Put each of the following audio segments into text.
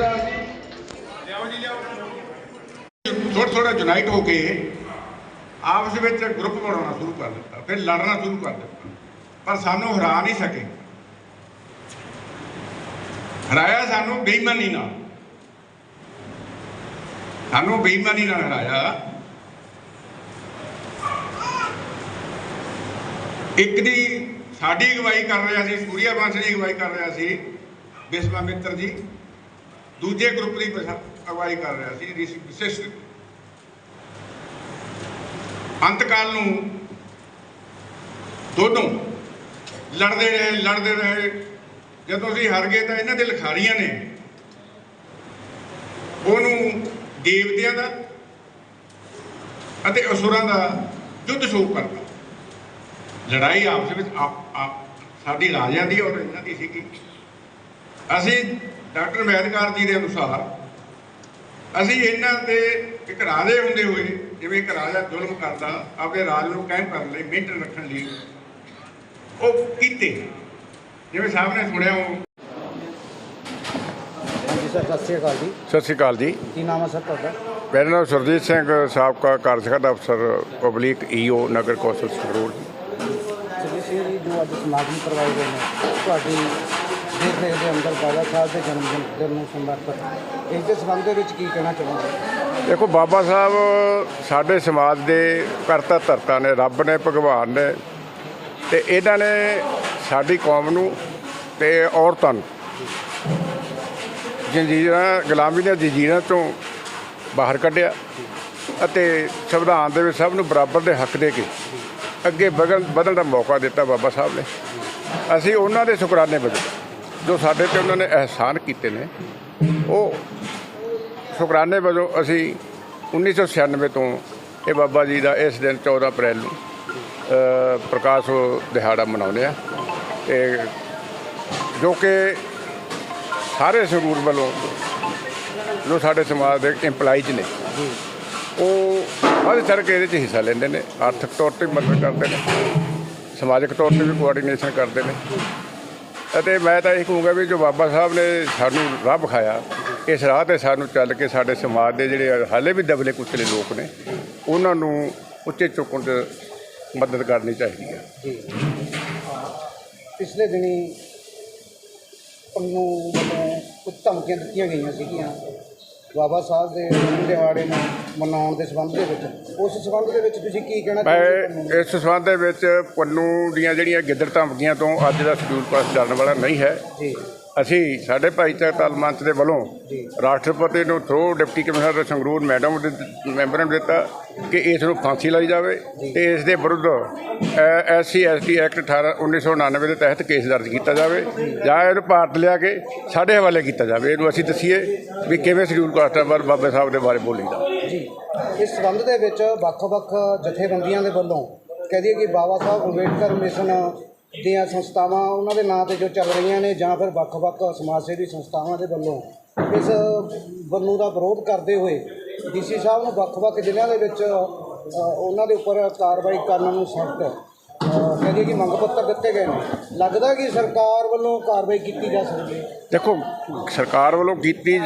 ਥੋੜਾ ਥੋੜਾ ਥੋੜਾ ਯੂਨਾਈਟ ਹੋ ਕੇ ਆਪਸ ਵਿੱਚ ਗਰੁੱਪ ਬਣਾਉਣਾ ਸ਼ੁਰੂ ਕਰ ਦਿੱਤਾ, ਫਿਰ ਲੜਨਾ ਸ਼ੁਰੂ ਕਰ ਦਿੱਤਾ। ਪਰ ਸਾਨੂੰ ਹਰਾ ਨਹੀਂ ਸਕੇ। ਹਰਾਇਆ ਸਾਨੂੰ ਬੇਈਮਾਨੀ ਨਾਲ। ਸਾਨੂੰ ਬੇਈਮਾਨੀ ਨਾਲ ਹਰਾਇਆ। ਇੱਕ ਦੀ ਸਾਡੀ ਅਗਵਾਈ ਕਰ ਰਿਹਾ ਸੀ, ਸੂਰਿਆ ਬੰਸ ਦੀ ਅਗਵਾਈ ਕਰ ਰਿਹਾ ਸੀ। ਵਿਸ਼ਵਾਮਿੱਤਰ ਜੀ ਦੂਜੇ ਗਰੁੱਪ ਦੀ ਅਗਵਾਈ ਕਰ ਰਿਹਾ ਸੀ ਰਿਸ਼ੀ ਵਿਸ਼ਿਸ਼ਟ ਅੰਤਕਾਲ ਨੂੰ ਦੋਨੋਂ ਲੜਦੇ ਰਹੇ ਲੜਦੇ ਰਹੇ। ਜਦੋਂ ਅਸੀਂ ਹਾਰ ਗਏ ਤਾਂ ਇਹਨਾਂ ਦੇ ਲਿਖਾਰੀਆਂ ਨੇ ਉਹਨੂੰ ਦੇਵਤਿਆਂ ਦਾ ਅਤੇ ਅਸੁਰਾਂ ਦਾ ਯੁੱਧ ਸ਼ੁਰੂ ਕਰਤਾ ਲੜਾਈ ਆਪਸ ਵਿੱਚ ਆਪ ਆਪ ਸਾਡੀ ਰਾਜਿਆਂ ਦੀ ਔਰ ਇਹਨਾਂ ਦੀ ਸੀਗੀ। ਅਸੀਂ ਡਾਕਟਰ ਵੈਦਕਾਰ ਜੀ ਦੇ ਅਨੁਸਾਰ ਅਸੀਂ ਇਹਨਾਂ ਤੇ ਇੱਕ ਰਾਜੇ ਹੁੰਦੇ ਹੋਏ ਜਿਵੇਂ ਇੱਕ ਰਾਜਾ ਜ਼ੁਲਮ ਕਰਦਾ ਆਪਣੇ ਰਾਜ ਨੂੰ ਕਾਇਮ ਕਰਨ ਲਈ ਮੇਨਟੇਨ ਰੱਖਣ ਲਈ ਉਹ ਕੀਤੇ। ਜਿਵੇਂ ਸਾਹਿਬ ਨੇ ਸੁਣਿਆ ਉਹ ਸਰ ਸਤਿ ਸ਼੍ਰੀ ਅਕਾਲ ਜੀ। ਸਤਿ ਸ਼੍ਰੀ ਅਕਾਲ ਜੀ। ਕੀ ਨਾਮ ਹੈ ਸਰ ਤੁਹਾਡਾ? ਮੇਰਾ ਨਾਮ ਸਰਜੀਤ ਸਿੰਘ ਸਾਬਕਾ ਕਾਰਜਕਾਰੀ ਅਫਸਰ ਪਬਲਿਕ ਈਓ ਨਗਰ ਕੌਂਸਲ ਸੰਗਰੂਰ। ਸਿੰਘ ਜੀ ਜੋ ਅੱਜ ਸਮਾਗਮ ਕਰਵਾਏ ਗਏ ਨੇ ਤੁਹਾਡੀ ਦੇਖ ਰੇਖ ਦੇ ਅੰਦਰ ਬਾਬਾ ਸਾਹਿਬ ਦੇ ਜਨਮ ਦਿਨ ਨੂੰ ਸਮਰਪਿਤ। ਇਸ ਦੇ ਸੰਬੰਧ ਦੇ ਵਿੱਚ ਕੀ ਕਹਿਣਾ ਚਾਹੁੰਦੇ ਦੇਖੋ, ਬਾਬਾ ਸਾਹਿਬ ਸਾਡੇ ਸਮਾਜ ਦੇ ਕਰਤਾ ਧਰਤਾ ਨੇ, ਰੱਬ ਨੇ, ਭਗਵਾਨ ਨੇ, ਤੇ ਇਹਨਾਂ ਨੇ ਸਾਡੀ ਕੌਮ ਨੂੰ ਤੇ ਔਰਤਾਂ ਨੂੰ। ਜੰਜੀਰਾਂ, ਗੁਲਾਮੀ ਦੀਆਂ ਜੰਜੀਰਾਂ ਤੋਂ ਬਾਹਰ ਕੱਢਿਆ ਅਤੇ ਸੰਵਿਧਾਨ ਦੇ ਵਿੱਚ ਸਭ ਨੂੰ ਬਰਾਬਰ ਦੇ ਹੱਕ ਦੇ ਕੇ ਅੱਗੇ ਵਧਣ ਵਧਣ ਦਾ ਮੌਕਾ ਦਿੱਤਾ ਬਾਬਾ ਸਾਹਿਬ ਨੇ। ਅਸੀਂ ਉਹਨਾਂ ਦੇ ਸ਼ੁਕਰਾਨੇ ਵਜੋਂ ਜੋ ਸਾਡੇ ਤੇ ਉਹਨਾਂ ਨੇ ਅਹਿਸਾਨ ਕੀਤੇ ਨੇ, ਉਹ ਸ਼ੁਕਰਾਨੇ ਵਜੋਂ ਅਸੀਂ 1996 ਤੋਂ ਇਹ ਬਾਬਾ ਜੀ ਦਾ ਇਸ ਦਿਨ 14 ਅਪ੍ਰੈਲ ਨੂੰ ਪ੍ਰਕਾਸ਼ ਦਿਹਾੜਾ ਮਨਾਉਂਦੇ ਆ ਤੇ ਜੋ ਕਿ ਸਾਰੇ ਸੰਗਰੂਰ ਵੱਲੋਂ ਜੋ ਸਾਡੇ ਸਮਾਜ ਦੇ ਇੰਪਲਾਈਜ਼ ਨੇ, ਉਹ ਵੱਧ ਚੜ੍ਹ ਕੇ ਇਹਦੇ 'ਚ ਹਿੱਸਾ ਲੈਂਦੇ ਨੇ, ਆਰਥਿਕ ਤੌਰ ਤੇ ਮਦਦ ਕਰਦੇ ਨੇ, ਸਮਾਜਿਕ ਤੌਰ ਤੇ ਵੀ ਕੋਆਰਡੀਨੇਸ਼ਨ ਕਰਦੇ ਨੇ। ਅਤੇ ਮੈਂ ਤਾਂ ਇਹ ਕਹੂੰਗਾ ਵੀ ਜੋ ਬਾਬਾ ਸਾਹਿਬ ਨੇ ਸਾਨੂੰ ਰਾਹ ਵਿਖਾਇਆ, ਇਸ ਰਾਹ ਤੇ ਸਾਨੂੰ ਚੱਲ ਕੇ ਸਾਡੇ ਸਮਾਜ ਦੇ ਜਿਹੜੇ ਹਾਲੇ ਵੀ ਦਬਲੇ ਕੁਚਲੇ ਲੋਕ ਨੇ, ਉਹਨਾਂ ਨੂੰ ਉੱਚੇ ਚੁੱਕਣ 'ਚ ਮਦਦ ਕਰਨੀ ਚਾਹੀਦੀ ਹੈ। ਪਿਛਲੇ ਦਿਨੀ ਪੰਨੂ ਵੱਲੋਂ ਧਮਕੀਆਂ ਦਿੱਤੀਆਂ ਗਈਆਂ ਸੀਗੀਆਂ। ਬਾਬਾ ਸਾਹਿਬ ਦੇ ਜਨਮ ਦਿਹਾੜੇ ਨੂੰ ਮਨਾਉਣ ਦੇ ਸੰਬੰਧ ਦੇ ਵਿੱਚ ਉਸ ਸੰਬੰਧ ਦੇ ਵਿੱਚ ਤੁਸੀਂ ਕੀ ਕਹਿਣਾ ਚਾਹੁੰਦੇ ਹੋ? ਇਸ ਸੰਬੰਧ ਦੇ ਵਿੱਚ ਪੰਨੂ ਦੀਆਂ ਜਿਹੜੀਆਂ ਗਿੱਦੜ ਧਮਕੀਆਂ ਤੋਂ ਅੱਜ ਦਾ ਸ਼ਡਿਊਲ ਪਾਸ ਚੱਲਣ ਵਾਲਾ ਨਹੀਂ ਹੈ ਜੀ ਅਸੀਂ ਸਾਡੇ ਭਾਈਚਾਰਾ ਤਾਲ ਮੰਚ ਦੇ ਵੱਲੋਂ। ਰਾਸ਼ਟਰਪਤੀ ਨੂੰ through deputy commissioner Sangrur madam ਦੇ ਮੈਂਬਰਾਂ ਨੂੰ ਦਿੱਤਾ ਕਿ ਇਸ ਨੂੰ ਫਾਂਸੀ ਲਾਈ ਜਾਵੇ ਤੇ ਇਸ ਦੇ ਵਿਰੁੱਧ ਐਸਸੀ ਐਸਟੀ ਐਕਟ 18 1999 ਦੇ ਤਹਿਤ ਕੇਸ ਦਰਜ ਕੀਤਾ ਜਾਵੇ। ਜਾਂ ਇਹਨੂੰ ਭਾਰਤ ਲਿਆ ਕੇ ਸਾਡੇ ਹਵਾਲੇ ਕੀਤਾ ਜਾਵੇ। ਇਹਨੂੰ ਅਸੀਂ ਦੱਸੀਏ ਵੀ ਕਿਵੇਂ ਸ਼ਡਿਊਲ ਕਾਸਟਾਂ ਬਾਰੇ ਬਾਬੇ ਸਾਹਿਬ ਦੇ ਬਾਰੇ ਬੋਲੀਦਾ। ਜੀ। ਇਸ ਸੰਬੰਧ ਦੇ ਵਿੱਚ ਵੱਖ-ਵੱਖ ਜਥੇਬੰਦੀਆਂ ਦੇ ਵੱਲੋਂ ਕਹਿ ਦਈਏ ਕਿ ਬਾਬਾ ਸਾਹਿਬ ਅੰਬੇਡਕਰ ਮਿਸ਼ਨ ਦੀਆਂ ਸੰਸਥਾਵਾਂ, ਉਹਨਾਂ ਦੇ ਨਾਂ ਤੇ ਜੋ ਚੱਲ ਰਹੀਆਂ ਨੇ ਜਾਂ ਫਿਰ ਵੱਖ-ਵੱਖ ਸਮਾਜ ਸੇਵੀ ਸੰਸਥਾਵਾਂ ਦੇ ਵੱਲੋਂ ਇਸ ਬੰਨੂ ਦਾ ਵਿਰੋਧ ਕਰਦੇ ਹੋਏ ਡੀਸੀ ਸਾਹਿਬ ਨੂੰ ਵੱਖ-ਵੱਖ ਜ਼ਿਲ੍ਹਿਆਂ ਦੇ ਵਿੱਚ ਉਹਨਾਂ ਦੇ ਉੱਪਰ ਕਾਰਵਾਈ ਕਰਨ ਨੂੰ ਸਖਤ ਕਹਿ ਦਈਏ ਕਿ ਮੰਗ ਪੱਤਰ ਦਿੱਤੇ ਗਏ ਨੇ। ਲੱਗਦਾ ਕਿ ਸਰਕਾਰ ਵੱਲੋਂ ਕਾਰਵਾਈ ਕੀਤੀ ਜਾ ਸਕਦੀ ਹੈ? ਦੇਖੋ ਸਰਕਾਰ ਵੱਲੋਂ ਕੀਤੀ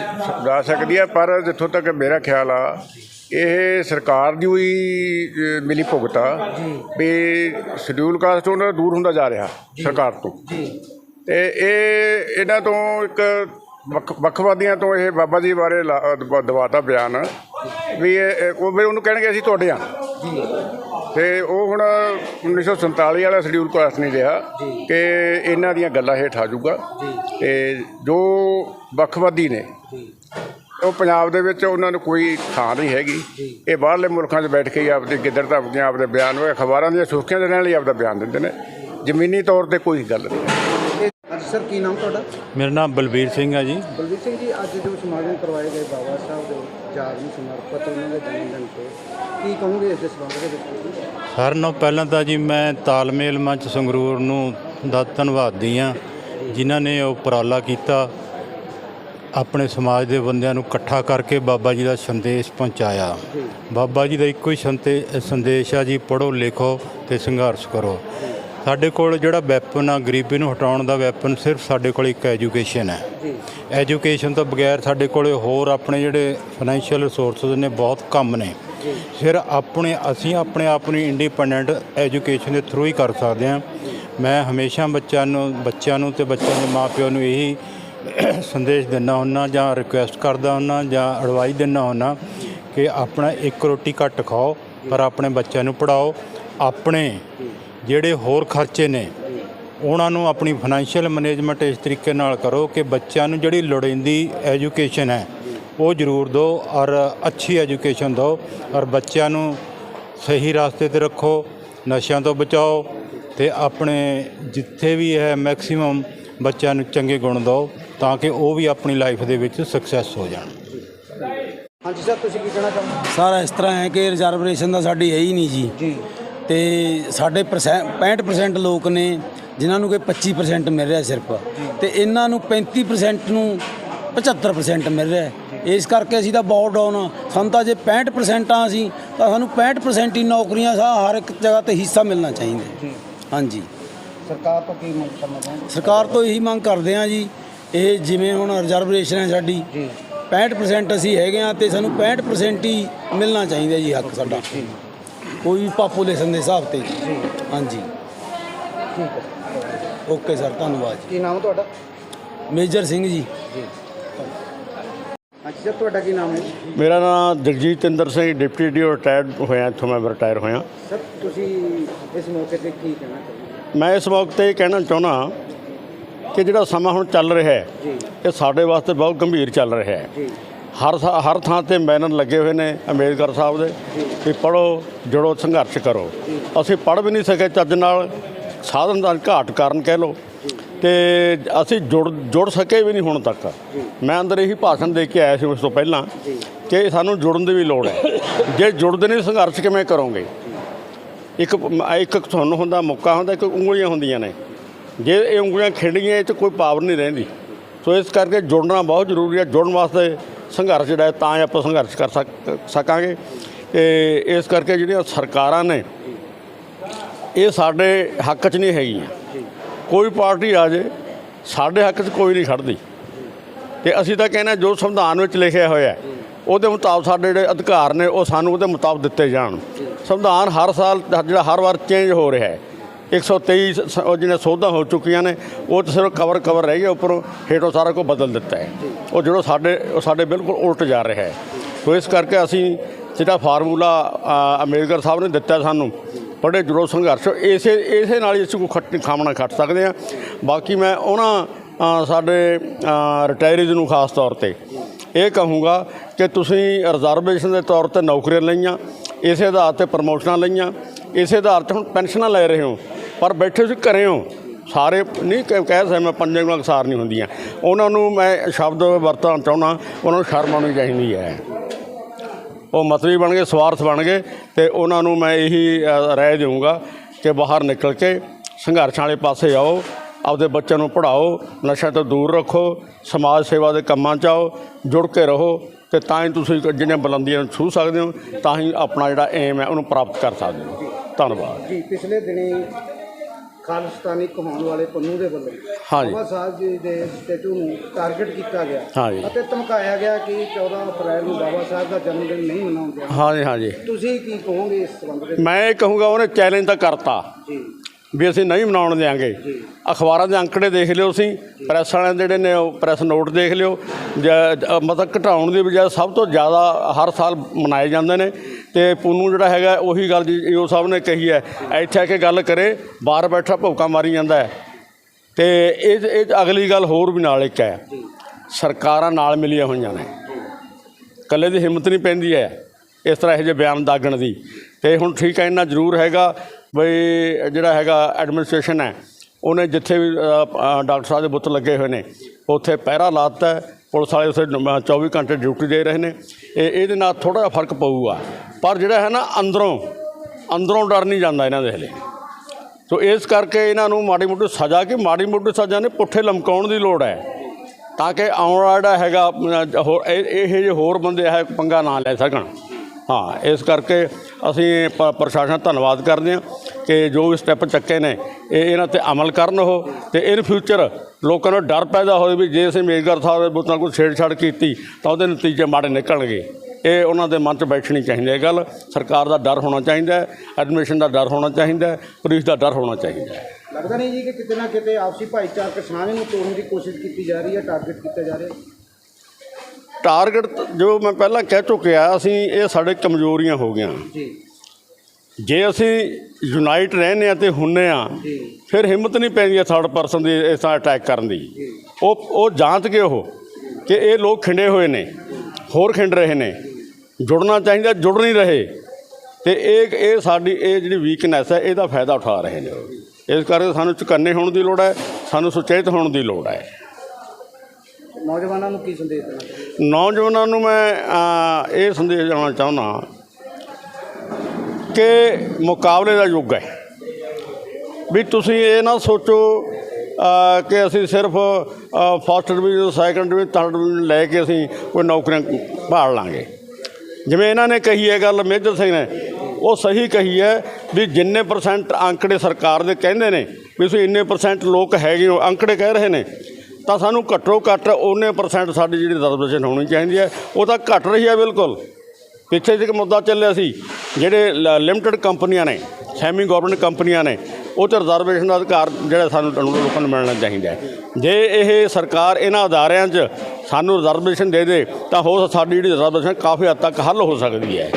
ਜਾ ਸਕਦੀ ਹੈ ਪਰ ਜਿੱਥੋਂ ਤੱਕ ਮੇਰਾ ਖਿਆਲ ਆ ਇਹ ਸਰਕਾਰ ਦੀ ਹੋਈ ਮਿਲੀ ਭੁਗਤ ਆ ਵੀ ਸ਼ਡਿਊਲ ਕਾਸਟ ਉਹਨਾਂ ਦੂਰ ਹੁੰਦਾ ਜਾ ਰਿਹਾ ਸਰਕਾਰ ਤੋਂ। ਤੇ ਇਹ ਇਹਨਾਂ ਤੋਂ ਇੱਕ ਵੱਖ ਵੱਖਵਾਦੀਆਂ ਤੋਂ ਇਹ ਬਾਬਾ ਜੀ ਬਾਰੇ ਲਾ- ਅ, ਦਵਾਤਾ ਬਿਆਨ ਵੀ ਇਹ ਇਹ- ਉਹ ਵੀ ਉਹਨੂੰ ਕਹਿਣਗੇ ਅਸੀਂ ਤੁਹਾਡੇ ਆ ਜੀ ਤੇ ਉਹ ਹੁਣ 1947 ਵਾਲਾ ਸ਼ਡਿਊਲ ਕਾਸਟ ਨਹੀਂ ਰਿਹਾ ਕਿ ਇਹਨਾਂ ਦੀਆਂ ਗੱਲਾਂ ਹੇਠ ਆ ਜਾਊਗਾ। ਤੇ ਜੋ ਵੱਖਵਾਦੀ ਨੇ ਉਹ ਪੰਜਾਬ ਦੇ ਵਿੱਚ ਉਹਨਾਂ ਨੂੰ ਕੋਈ ਥਾਂ ਨਹੀਂ ਹੈਗੀ। ਇਹ ਬਾਹਰਲੇ ਮੁਲਕਾਂ 'ਚ ਬੈਠ ਕੇ ਹੀ ਆਪਦੀ ਗਿੱਦੜ ਧਮਕੀਆਂ ਆਪਦੇ ਬਿਆਨ ਉਹ ਅਖਬਾਰਾਂ ਦੀਆਂ ਸੁਰਖੀਆਂ ਦੇ ਰਹਿਣ ਲਈ ਆਪਦਾ ਬਿਆਨ ਦਿੰਦੇ ਨੇ। ਜ਼ਮੀਨੀ ਤੌਰ ਤੇ ਕੋਈ ਗੱਲ ਨਹੀਂ। ਅੱਜ ਸਰ ਕੀ ਨਾਮ ਤੁਹਾਡਾ? ਮੇਰਾ ਨਾਮ ਬਲਬੀਰ ਸਿੰਘ ਹੈ ਜੀ। ਬਲਵੀਰ ਸਿੰਘ ਜੀ ਅੱਜ ਜੋ ਸਮਾਗਮ ਕਰਵਾਏ ਗਏ ਬਾਬਾ ਸਾਹਿਬ ਦੇ ਯਾਦ ਨੂੰ ਸਮਰਪਿਤ ਉਹਨਾਂ ਦੇ ਜਨਮ ਦਿਨ ਤੇ ਕੀ ਕਹੋਗੇ ਇਸ ਦੇ ਸੰਬੰਧ ਦੇ ਵਿੱਚ? ਸਾਰਿਆਂ ਨਾਲੋਂ ਪਹਿਲਾਂ ਤਾਂ ਜੀ ਮੈਂ ਤਾਲਮੇਲ ਮੰਚ ਸੰਗਰੂਰ ਨੂੰ ਦਾ ਧੰਨਵਾਦੀ ਹਾਂ ਜਿਨ੍ਹਾਂ ਨੇ ਉਹ ਉਪਰਾਲਾ ਕੀਤਾ ਆਪਣੇ ਸਮਾਜ ਦੇ ਬੰਦਿਆਂ ਨੂੰ ਇਕੱਠਾ ਕਰਕੇ ਬਾਬਾ ਜੀ ਦਾ ਸੰਦੇਸ਼ ਪਹੁੰਚਾਇਆ। ਬਾਬਾ ਜੀ ਦਾ ਇੱਕੋ ਹੀ ਸੰਤੇ ਸੰਦੇਸ਼ ਆ ਜੀ ਪੜੋ ਲਿਖੋ ਤੇ ਸੰਘਰਸ਼ ਕਰੋ। ਸਾਡੇ ਕੋਲ ਜਿਹੜਾ ਵੈਪਨ ਆ ਗਰੀਬੀ ਨੂੰ ਹਟਾਉਣ ਦਾ ਵੈਪਨ ਸਿਰਫ ਸਾਡੇ ਕੋਲ ਇੱਕ ਐਜੂਕੇਸ਼ਨ ਹੈ। ਜੀ। ਐਜੂਕੇਸ਼ਨ ਤੋਂ ਬਗੈਰ ਸਾਡੇ ਕੋਲੇ ਹੋਰ ਆਪਣੇ ਜਿਹੜੇ ਫਾਈਨੈਂਸ਼ੀਅਲ ਰਿਸੋਰਸਸ ਨੇ ਬਹੁਤ ਕਮ ਨੇ। ਫਿਰ ਆਪਣੇ ਅਸੀਂ ਆਪਣੇ ਆਪ ਨੂੰ ਇੰਡੀਪੈਂਡੈਂਟ ਐਜੂਕੇਸ਼ਨ ਦੇ ਥਰੂ ਹੀ ਕਰ ਸਕਦੇ ਹਾਂ। ਮੈਂ ਹਮੇਸ਼ਾ ਬੱਚਿਆਂ ਨੂੰ ਬੱਚਿਆਂ ਨੂੰ ਤੇ ਬੱਚਿਆਂ ਦੇ ਮਾਪਿਆਂ ਨੂੰ ਇਹੀ ਸੰਦੇਸ਼ ਦਿੰਦਾ ਹੁੰਨਾ ਜਾਂ ਰਿਕੁਐਸਟ ਕਰਦਾ ਹੁੰਨਾ ਜਾਂ ਐਡਵਾਈਸ ਦਿੰਦਾ ਹੁੰਨਾ ਕਿ ਆਪਣਾ ਇੱਕ ਰੋਟੀ ਘੱਟ ਖਾਓ ਪਰ ਆਪਣੇ ਬੱਚਿਆਂ ਨੂੰ ਪੜਾਓ ਆਪਣੇ ਜਿਹੜੇ ਹੋਰ ਖਰਚੇ ਨੇ ਉਹਨਾਂ ਨੂੰ ਆਪਣੀ ਫਾਈਨੈਂਸ਼ੀਅਲ ਮੈਨੇਜਮੈਂਟ ਇਸ ਤਰੀਕੇ ਨਾਲ ਕਰੋ ਕਿ ਬੱਚਿਆਂ ਨੂੰ ਜਿਹੜੀ ਲੋੜੀਂਦੀ ਐਜੂਕੇਸ਼ਨ ਹੈ ਉਹ ਜ਼ਰੂਰ ਦਿਓ ਔਰ ਅੱਛੀ ਐਜੂਕੇਸ਼ਨ ਦਿਓ ਔਰ ਬੱਚਿਆਂ ਨੂੰ ਸਹੀ ਰਸਤੇ ਤੇ ਰੱਖੋ ਨਸ਼ਿਆਂ ਤੋਂ ਬਚਾਓ ਤੇ ਆਪਣੇ ਜਿੱਥੇ ਵੀ ਹੈ ਮੈਕਸਿਮਮ ਬੱਚਿਆਂ ਨੂੰ ਚੰਗੇ ਗੁਣ ਦਿਓ ਤਾਂ ਕਿ ਉਹ ਵੀ ਆਪਣੀ ਲਾਈਫ ਦੇ ਵਿੱਚ ਸਕਸੈਸ ਹੋ ਜਾਣ। ਹਾਂਜੀ ਸਰ ਤੁਸੀਂ ਕੀ ਕਹਿਣਾ ਚਾਹੁੰਦੇ ਸਾਰਾ ਇਸ ਤਰ੍ਹਾਂ ਹੈ ਕਿ ਰਿਜ਼ਰਵੇਸ਼ਨ ਦਾ ਸਾਡੀ ਹੈ ਹੀ ਨਹੀਂ ਜੀ। ਜੀ। ਤੇ ਸਾਡੇ ਪਰਸੈਂ- 65% ਲੋਕ ਨੇ ਜਿਨ੍ਹਾਂ ਨੂੰ ਕਿ 25% ਮਿਲ ਰਿਹਾ ਸਿਰਫ। ਤੇ ਇਹਨਾਂ ਨੂੰ 35% ਨੂੰ 75% ਮਿਲ ਰਿਹਾ। ਇਸ ਕਰਕੇ ਅਸੀਂ ਤਾਂ ਬਹੁਤ ਡਾਊਨ ਆ। ਸਾਨੂੰ ਤਾਂ ਜੇ 65% ਆ ਅਸੀਂ ਤਾਂ ਸਾਨੂੰ 65% ਹੀ ਨੌਕਰੀਆਂ ਸਾ ਹਰ ਇੱਕ ਜਗ੍ਹਾ ਤੇ ਹਿੱਸਾ ਮਿਲਣਾ ਚਾਹੀਦਾ। ਹਾਂਜੀ। ਸਰਕਾਰ ਤੋਂ ਕੀ ਮੰਗ ਕਰਨਾ ਚਾਹੁੰਦੇ? ਸਰਕਾਰ ਤੋਂ ਇਹੀ ਮੰਗ ਕਰਦੇ ਹਾਂ ਜੀ। ਇਹ ਜਿਵੇਂ ਹੁਣ ਰਿਜ਼ਰਵੇਸ਼ਨ ਹੈ ਸਾਡੀ। ਜੀ। 65% ਅਸੀਂ ਹੈਗੇ ਆ ਤੇ ਸਾਨੂੰ 65% ਹੀ ਮਿਲਣਾ ਚਾਹੀਦਾ ਜੀ ਹੱਕ ਸਾਡਾ। ਕੋਈ ਪਾਪੂਲੇਸ਼ਨ ਦੇ ਹਿਸਾਬ ਤੇ। ਹਾਂਜੀ। ਠੀਕ ਹੈ। ਓਕੇ ਸਰ ਧੰਨਵਾਦ ਜੀ। ਕੀ ਨਾਮ ਹੈ ਤੁਹਾਡਾ? ਮੇਜਰ ਸਿੰਘ ਜੀ। ਸਰ ਤੁਹਾਡਾ ਕੀ ਨਾਮ ਹੈ? ਮੇਰਾ ਨਾਮ Jagjit Inder Singh deputy D retired ਹੋਇਆ ਇੱਥੋਂ ਮੈਂ ਰਿਟਾਇਰ ਹੋਇਆ। ਸਰ ਤੁਸੀਂ ਇਸ ਮੌਕੇ ਤੇ ਕੀ ਕਹਿਣਾ ਚਾਹੁੰਦੇ ਮੈਂ ਇਸ ਮੌਕੇ ਤੇ ਇਹ ਕਹਿਣਾ ਚਾਹੁੰਦਾ ਕਿ ਜਿਹੜਾ ਸਮਾਂ ਹੁਣ ਚੱਲ ਰਿਹਾ ਹੈ ਜੀ। ਇਹ ਸਾਡੇ ਵਾਸਤੇ ਬਹੁਤ ਗੰਭੀਰ ਚੱਲ ਰਿਹਾ ਹੈ। ਜੀ। ਹਰ ਥਾਂ- ਹਰ ਥਾਂ ਤੇ ਬੈਨਰ ਲੱਗੇ ਹੋਏ ਨੇ ਅੰਬੇਦਕਰ ਸਾਹਿਬ ਦੇ ਵੀ ਪੜੋ ਜੁੜੋ, ਸੰਘਰਸ਼ ਕਰੋ। ਅਸੀਂ ਪੜ ਵੀ ਨਹੀਂ ਸਕੇ ਚੱਜ ਨਾਲ, ਸਾਧਨ ਦਾ ਘਾਟ ਕਾਰਨ ਕਹਿ ਲਓ। ਤੇ ਅਸੀਂ ਜੁੜ ਜੁੜ ਸਕੇ ਵੀ ਨਹੀਂ ਹੁਣ ਤੱਕ। ਮੈਂ ਅੰਦਰ ਇਹੀ ਭਾਸ਼ਣ ਦੇ ਕੇ ਆਇਆ ਸੀ ਉਸ ਤੋਂ ਪਹਿਲਾਂ ਕਿ ਸਾਨੂੰ ਜੁੜਨ ਦੀ ਵੀ ਲੋੜ ਹੈ। ਜੇ ਜੁੜਦੇ ਨਹੀਂ, ਸੰਘਰਸ਼ ਕਿਵੇਂ ਕਰੋਗੇ? ਇੱਕ ਇੱਕ ਤੁਹਾਨੂੰ ਹੁੰਦਾ ਮੌਕਾ ਹੁੰਦਾ, ਇੱਕ ਉਂਗਲੀਆਂ ਹੁੰਦੀਆਂ ਨੇ। ਜੇ ਇਹ ਉਂਗਲੀਆਂ ਖਿੰਡੀਆਂ, ਇਹ 'ਚ ਕੋਈ ਪਾਵਰ ਨਹੀਂ ਰਹਿੰਦੀ। ਸੋ ਇਸ ਕਰਕੇ ਜੁੜਨਾ ਬਹੁਤ ਜ਼ਰੂਰੀ ਹੈ। ਜੁੜਨ ਵਾਸਤੇ ਸੰਘਰਸ਼ ਜਿਹੜਾ ਹੈ, ਤਾਂ ਹੀ ਆਪਾਂ ਸੰਘਰਸ਼ ਕਰ ਸਕ, ਸਕਾਂਗੇ। ਤੇ ਇਸ ਕਰਕੇ ਜਿਹੜੀਆਂ ਸਰਕਾਰਾਂ ਨੇ, ਇਹ ਸਾਡੇ ਹੱਕ 'ਚ ਨਹੀਂ ਹੈਗੀਆਂ। ਕੋਈ ਪਾਰਟੀ ਆ ਜੇ, ਸਾਡੇ ਹੱਕ 'ਚ ਕੋਈ ਨਹੀਂ ਖੜਦੀ ਤੇ ਅਸੀਂ ਤਾਂ ਕਹਿੰਦੇ ਹਾਂ, ਜੋ ਸੰਵਿਧਾਨ ਵਿੱਚ ਲਿਖਿਆ ਹੋਇਆ ਉਹਦੇ ਮੁਤਾਬਕ ਸਾਡੇ ਜਿਹੜੇ ਅਧਿਕਾਰ ਨੇ, ਉਹ ਸਾਨੂੰ ਉਹਦੇ ਮੁਤਾਬਕ ਦਿੱਤੇ ਜਾਣ। ਸੰਵਿਧਾਨ ਹਰ ਸਾਲ, ਜਿਹੜਾ ਹਰ ਵਾਰ ਚੇਂਜ ਹੋ ਰਿਹਾ ਹੈ। 123 ਸ- ਉਹ ਜਿਹੜੀਆਂ ਸੋਧਾਂ ਹੋ ਚੁੱਕੀਆਂ ਨੇ ਉਹ ਤਾਂ ਸਿਰਫ ਕਵਰ ਕਵਰ ਰਹਿ ਗਿਆ ਉੱਪਰੋਂ ਹੇਠੋਂ ਸਾਰਾ ਕੁਝ ਬਦਲ ਦਿੱਤਾ ਹੈ। ਉਹ ਜਿਹੜਾ ਸਾਡੇ ਉਹ ਸਾਡੇ ਬਿਲਕੁਲ ਉਲਟ ਜਾ ਰਿਹਾ ਹੈ। ਸੋ ਇਸ ਕਰਕੇ ਅਸੀਂ ਜਿਹੜਾ ਫਾਰਮੂਲਾ ਅ, ਅੰਬੇਦਕਰ ਸਾਹਿਬ ਨੇ ਦਿੱਤਾ ਸਾਨੂੰ ਬੜੇ ਜੁੜੋ ਸੰਘਰਸ਼ ਇਸੇ ਇਸੇ ਨਾਲ ਹੀ ਅਸੀਂ ਕੋਈ ਖੱਟ ਖਾਮਣਾ ਖੱਟ ਸਕਦੇ ਹਾਂ। ਬਾਕੀ ਮੈਂ ਉਹਨਾਂ ਅ, ਸਾਡੇ ਰਿਟਾਇਰੀਜ਼ ਨੂੰ ਖਾਸ ਤੌਰ ਤੇ ਇਹ ਕਹੂੰਗਾ ਕਿ ਤੁਸੀਂ ਰਿਜ਼ਰਵੇਸ਼ਨ ਦੇ ਤੌਰ ਤੇ ਨੌਕਰੀਆਂ ਲਈਆਂ ਇਸੇ ਆਧਾਰ ਤੇ ਪ੍ਰਮੋਸ਼ਨਾਂ ਲਈਆਂ ਇਸੇ ਆਧਾਰ ਤੇ ਹੁਣ ਪੈਨਸ਼ਨਾਂ ਲੈ ਰਹੇ ਹੋ। ਪਰ ਬੈਠੇ ਤੁਸੀਂ ਘਰੇ ਹੋ ਸਾਰੇ ਨਹੀਂ ਕਹਿ ਕਹਿ ਸਕਦੇ ਮੈਂ ਪੰਜੇ ਨੂੰ ਅਕਸਾਰ ਨਹੀਂ ਹੁੰਦੀਆਂ। ਉਹਨਾਂ ਨੂੰ ਮੈਂ ਸ਼ਬਦ ਵਰਤਣਾ ਚਾਹੁੰਦਾ ਉਹਨਾਂ ਨੂੰ ਸ਼ਰਮ ਆਉਣੀ ਚਾਹੀਦੀ ਹੈ। ਉਹ ਮਤਲਬ ਬਣ ਗਏ ਸਵਾਰਥ ਬਣ ਗਏ ਤੇ ਉਹਨਾਂ ਨੂੰ ਮੈਂ ਇਹੀ ਅ, ਰਾਏ ਦੇਵਾਂਗਾ ਕਿ ਬਾਹਰ ਨਿਕਲ ਕੇ ਸੰਘਰਸ਼ ਵਾਲੇ ਪਾਸੇ ਆਓ ਆਪਦੇ ਬੱਚਿਆਂ ਨੂੰ ਪੜ੍ਹਾਓ ਨਸ਼ਾ ਤੋਂ ਦੂਰ ਰੱਖੋ ਸਮਾਜ ਸੇਵਾ ਦੇ ਕੰਮਾਂ 'ਚ ਆਓ ਜੁੜ ਕੇ ਰਹੋ ਤੇ ਤਾਂ ਹੀ ਤੁਸੀਂ ਜਿਹੜੀਆਂ ਬੁਲੰਦੀਆਂ ਨੂੰ ਛੂਹ ਸਕਦੇ ਹੋ ਤਾਂ ਹੀ ਆਪਣਾ ਜਿਹੜਾ ਏਮ ਹੈ ਉਹਨੂੰ ਪ੍ਰਾਪਤ ਕਰ ਸਕਦੇ ਹੋ। ਧੰਨਵਾਦ। ਜੀ ਪਿਛਲੇ ਦਿਨੀ ਖਾਲਿਸਤਾਨੀ ਕਹਾਉਣ ਵਾਲੇ ਪੰਨੂ ਦੇ ਵੱਲੋਂ ਹਾਂਜੀ। ਬਾਬਾ ਸਾਹਿਬ ਜੀ ਦੇ ਸਟੈਚੂ ਨੂੰ ਟਾਰਗੇਟ ਕੀਤਾ ਗਿਆ ਹਾਂਜੀ। ਅਤੇ ਧਮਕਾਇਆ ਗਿਆ ਕਿ 14 ਅਪ੍ਰੈਲ ਨੂੰ ਬਾਬਾ ਸਾਹਿਬ ਦਾ ਜਨਮ ਦਿਨ ਨਹੀਂ ਮਨਾਉਂਦੇ। ਹਾਂਜੀ ਹਾਂਜੀ। ਤੁਸੀਂ ਕੀ ਕਹੋਗੇ ਇਸ ਸੰਬੰਧ ਵਿੱਚ? ਮੈਂ ਇਹ ਕਹੂੰਗਾ ਉਹਨੇ ਚੈਲੰਜ ਤਾਂ ਕਰਤਾ ਜੀ। ਵੀ ਅਸੀਂ ਨਹੀਂ ਮਨਾਉਣ ਦਿਆਂਗੇ। ਅਖਬਾਰਾਂ ਦੇ ਅੰਕੜੇ ਦੇਖ ਲਿਓ ਤੁਸੀਂ ਪ੍ਰੈਸ ਵਾਲਿਆਂ ਦੇ ਜਿਹੜੇ ਨੇ ਉਹ ਪ੍ਰੈਸ ਨੋਟ ਦੇਖ ਲਿਓ। ਜ- ਜ- ਮਤਲਬ ਘਟਾਉਣ ਦੀ ਬਜਾਏ ਸਭ ਤੋਂ ਜ਼ਿਆਦਾ ਹਰ ਸਾਲ ਮਨਾਏ ਜਾਂਦੇ ਨੇ। ਤੇ ਪੁੰਨੂ ਜਿਹੜਾ ਹੈਗਾ, ਉਹੀ ਗੱਲ ਜੀ ਈਓ ਸਾਹਿਬ ਨੇ ਕਹੀ ਹੈ। ਇੱਥੇ ਆ ਕੇ ਗੱਲ ਕਰੇ, ਬਾਹਰ ਬੈਠਾ ਭੌਕਾ ਮਾਰੀ ਜਾਂਦਾ ਹੈ। ਤੇ ਇਹ ਇਹ ਅਗਲੀ ਗੱਲ ਹੋਰ ਵੀ ਨਾਲ ਇੱਕ ਹੈ। ਸਰਕਾਰਾਂ ਨਾਲ ਮਿਲੀਆਂ ਹੋਈਆਂ ਨੇ। ਇਕੱਲੇ ਦੀ ਹਿੰਮਤ ਨਹੀਂ ਪੈਂਦੀ ਹੈ, ਇਸ ਤਰ੍ਹਾਂ ਇਹੋ ਜਿਹੇ ਬਿਆਨ ਦਾਗਣ ਦੀ। ਤੇ ਹੁਣ ਠੀਕ ਹੈ, ਇੰਨਾ ਜ਼ਰੂਰ ਹੈਗਾ ਬਈ ਜਿਹੜਾ ਹੈਗਾ ਐਡਮਿਨਿਸਟ੍ਰੇਸ਼ਨ ਹੈ, ਉਹਨੇ ਜਿੱਥੇ ਵੀ ਡਾਕਟਰ ਸਾਹਿਬ ਦੇ ਬੁੱਤ ਲੱਗੇ ਹੋਏ ਨੇ, ਉੱਥੇ ਪਹਿਰਾ ਲਾਤਾ ਹੈ। ਪੁਲਿਸ ਵਾਲੇ ਉੱਥੇ 24 ਘੰਟੇ ਡਿਊਟੀ ਦੇ ਰਹੇ ਨੇ। ਇਹ, ਇਹਦੇ ਨਾਲ ਥੋੜਾ ਜਿਹਾ ਫ਼ਰਕ ਪਊਗਾ। ਪਰ ਜਿਹੜਾ ਹੈ ਨਾ, ਅੰਦਰੋਂ ਅੰਦਰੋਂ ਡਰ ਨਹੀਂ ਜਾਂਦਾ ਇਹਨਾਂ ਦੇ ਹਲੇ। ਸੋ ਇਸ ਕਰਕੇ ਇਹਨਾਂ ਨੂੰ ਮਾੜੀ ਮੋਟੀ ਸਜ਼ਾ, ਕਿ ਮਾੜੀ ਮੋਟੀ ਸਜ਼ਾ ਨੇ ਪੁੱਠੇ ਲਮਕਾਉਣ ਦੀ ਲੋੜ ਹੈ। ਤਾਂ ਕਿ ਆਉਣ ਵਾਲਾ ਜਿਹੜਾ ਹੈਗਾ ਹੋਰ, ਇਹ ਇਹ ਜਿਹੇ ਹੋਰ ਬੰਦੇ ਹੈ ਪੰਗਾ ਨਾ ਲੈ ਸਕਣ। ਹਾਂ, ਇਸ ਕਰਕੇ ਅਸੀਂ ਪ- ਪ੍ਰਸ਼ਾਸਨ ਧੰਨਵਾਦ ਕਰਦੇ ਹਾਂ। ਕਿ ਜੋ ਵੀ ਸਟੈਪ ਚੱਕੇ ਨੇ ਇਹ ਇਹਨਾਂ ਤੇ ਅਮਲ ਕਰਨ ਉਹ ਤੇ ਇਨ ਫਿਊਚਰ ਲੋਕਾਂ ਨੂੰ ਡਰ ਪੈਦਾ ਹੋਵੇ ਵੀ ਜੇ ਅਸੀਂ ਮੇਜਗਰ ਸਾਹਿਬ ਦੇ ਬੁੱਤਾਂ ਕੋਈ ਛੇੜਛਾੜ ਕੀਤੀ ਤਾਂ ਉਹਦੇ ਨਤੀਜੇ ਮਾੜੇ ਨਿਕਲਣਗੇ। ਇਹ ਉਹਨਾਂ ਦੇ ਮਨ 'ਚ ਬੈਠਣੀ ਚਾਹੀਦੀ ਹੈ ਗੱਲ। ਸਰਕਾਰ ਦਾ ਡਰ ਹੋਣਾ ਚਾਹੀਦਾ ਹੈ ਐਡਮਿਸ਼ਨ ਦਾ ਡਰ ਹੋਣਾ ਚਾਹੀਦਾ ਹੈ ਪੁਲਿਸ ਦਾ ਡਰ ਹੋਣਾ ਚਾਹੀਦਾ ਹੈ। ਲੱਗਦਾ ਨਹੀਂ ਜੀ ਕਿ ਕਿਤੇ ਨਾ ਕਿਤੇ ਆਪਸੀ ਭਾਈਚਾਰਕ ਸਾਂਝ ਨੂੰ ਤੋੜਨ ਦੀ ਕੋਸ਼ਿਸ਼ ਕੀਤੀ ਜਾ ਰਹੀ ਹੈ ਟਾਰਗੇਟ ਕੀਤਾ ਜਾ ਰਿਹਾ ਹੈ? ਟਾਰਗੇਟ ਜੋ ਮੈਂ ਪਹਿਲਾਂ ਕਹਿ ਚੁੱਕਿਆ ਅਸੀਂ ਇਹ ਸਾਡੇ ਕਮਜ਼ੋਰੀਆਂ ਹੋ ਗਈਆਂ। ਜੀ। ਜੇ ਅਸੀਂ ਯੂਨਾਈਟ ਰਹਿੰਦੇ ਆ ਤੇ ਹੁੰਨੇ ਆ ਫਿਰ ਹਿੰਮਤ ਨਹੀਂ ਪੈਂਦੀ ਥਰਡ ਪਰਸਨ ਦੀ ਇਸ ਤਰ੍ਹਾਂ ਅਟੈਕ ਕਰਨ ਦੀ। ਉਹ ਉਹ ਜਾਂਚ ਕੇ ਉਹ? ਕਿ ਇਹ ਲੋਕ ਖਿੰਡੇ ਹੋਏ ਨੇ ਹੋਰ ਖਿੰਡ ਰਹੇ ਨੇ। ਜੁੜਨਾ ਚਾਹੀਦਾ ਜੁੜ ਨਹੀਂ ਰਹੇ। ਤੇ ਇਹ ਇਹ ਸਾਡੀ ਇਹ ਜਿਹੜੀ ਵੀਕਨੈਸ ਹੈ ਇਹਦਾ ਫਾਇਦਾ ਉਠਾ ਰਹੇ ਨੇ ਇਸ ਕਰਕੇ ਸਾਨੂੰ ਚੁਕੰਨੇ ਹੋਣ ਦੀ ਲੋੜ ਹੈ ਸਾਨੂੰ ਸੁਚੇਤ ਹੋਣ ਦੀ ਲੋੜ ਹੈ। ਨੌਜਵਾਨਾਂ ਨੂੰ ਕੀ ਸੰਦੇਸ਼ ਦੇਣਾ ਨੌਜਵਾਨਾਂ ਨੂੰ ਮੈਂ ਇਹ ਸੰਦੇਸ਼ ਦੇਣਾ ਚਾਹੁੰਦਾ ਕਿ ਮੁਕਾਬਲੇ ਦਾ ਯੁੱਗ ਹੈ। ਵੀ ਤੁਸੀਂ ਇਹ ਨਾ ਸੋਚੋ ਕਿ ਅਸੀਂ ਸਿਰਫ first division second division third division ਲੈ ਕੇ ਅਸੀਂ ਕੋਈ ਨੌਕਰੀਆਂ ਭਾਲ ਲਾਂਗੇ। ਜਿਵੇਂ ਇਹਨਾਂ ਨੇ ਕਹੀ ਹੈ ਗੱਲ, ਮੇਜਰ ਸਿੰਘ ਨੇ, ਉਹ ਸਹੀ ਕਹੀ ਹੈ ਵੀ ਜਿੰਨੇ ਪਰਸੈਂਟ ਅੰਕੜੇ ਸਰਕਾਰ ਦੇ ਕਹਿੰਦੇ ਨੇ, ਵੀ ਤੁਸੀਂ ਇੰਨੇ ਪਰਸੈਂਟ ਲੋਕ ਹੈਗੇ ਹੋ, ਅੰਕੜੇ ਕਹਿ ਰਹੇ ਨੇ, ਤਾਂ ਸਾਨੂੰ ਘੱਟੋ ਘੱਟ ਉਹਨੇ ਪਰਸੈਂਟ ਸਾਡੀ ਜਿਹੜੀ ਰਿਜ਼ਰਵੇਸ਼ਨ ਹੋਣੀ ਚਾਹੀਦੀ ਹੈ। ਉਹ ਤਾਂ ਘਟ ਰਹੀ ਹੈ ਬਿਲਕੁਲ। ਪਿੱਛੇ ਜਿਹੇ ਮੁੱਦਾ ਚੱਲਿਆ ਸੀ, ਜਿਹੜੇ ਲਿਮਟਿਡ ਕੰਪਨੀਆਂ ਨੇ ਸੈਮੀ ਗਵਰਨਮੈਂਟ ਕੰਪਨੀਆਂ ਨੇ, ਉਹ ਤੇ ਰਿਜ਼ਰਵੇਸ਼ਨ ਦਾ ਅਧਿਕਾਰ ਜਿਹੜਾ ਸਾਨੂੰ ਲੋਕਾਂ ਨੂੰ ਮਿਲਣਾ ਚਾਹੀਦਾ ਹੈ। ਜੇ ਇਹ ਸਰਕਾਰ ਇਹਨਾਂ ਅਦਾਰਿਆਂ 'ਚ ਸਾਨੂੰ ਰਿਜ਼ਰਵੇਸ਼ਨ ਦੇ ਦੇ, ਤਾਂ ਹੋ ਸਾਡੀ ਜਿਹੜੀ ਰਿਜ਼ਰਵੇਸ਼ਨ ਕਾਫੀ ਹੱਦ ਤੱਕ ਹੱਲ ਹੋ ਸਕਦੀ ਹੈ।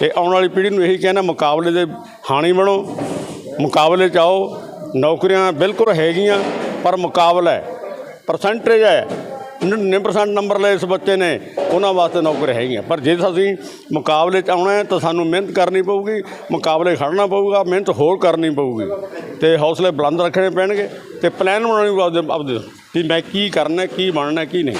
ਤੇ ਆਉਣ ਵਾਲੀ ਪੀੜ੍ਹੀ ਨੂੰ ਇਹੀ ਕਹਿਣਾ, ਮੁਕਾਬਲੇ ਦੇ ਹਾਣੀ ਬਣੋ, ਮੁਕਾਬਲੇ 'ਚ ਆਓ, ਨੌਕਰੀਆਂ ਬਿਲਕੁਲ ਹੈਗੀਆਂ, ਪਰ ਮੁਕਾਬਲਾ ਹੈ ਪਰਸੈਂਟੇਜ ਹੈ। 99% ਨੰਬਰ ਲਏ ਇਸ ਬੱਚੇ ਨੇ, ਉਹਨਾਂ ਵਾਸਤੇ ਨੌਕਰੀਆਂ ਹੈਗੀਆਂ। ਪਰ ਜੇ ਅਸੀਂ ਮੁਕਾਬਲੇ 'ਚ ਆਉਣਾ ਹੈ, ਤਾਂ ਸਾਨੂੰ ਮਿਹਨਤ ਕਰਨੀ ਪਊਗੀ, ਮੁਕਾਬਲੇ ਖੜਨਾ ਪਊਗਾ, ਮਿਹਨਤ ਹੋਰ ਕਰਨੀ ਪਊਗੀ। ਤੇ ਹੌਸਲੇ ਬੁਲੰਦ ਰੱਖਣੇ ਪੈਣਗੇ, ਤੇ ਪਲਾਨ ਬਣਾਉਣੀ ਪਊ ਆਪਦੇ ਆਪਦੇ ਕਿ ਮੈਂ ਕੀ ਕਰਨਾ ਕੀ ਬਣਨਾ ਕੀ ਨਹੀਂ।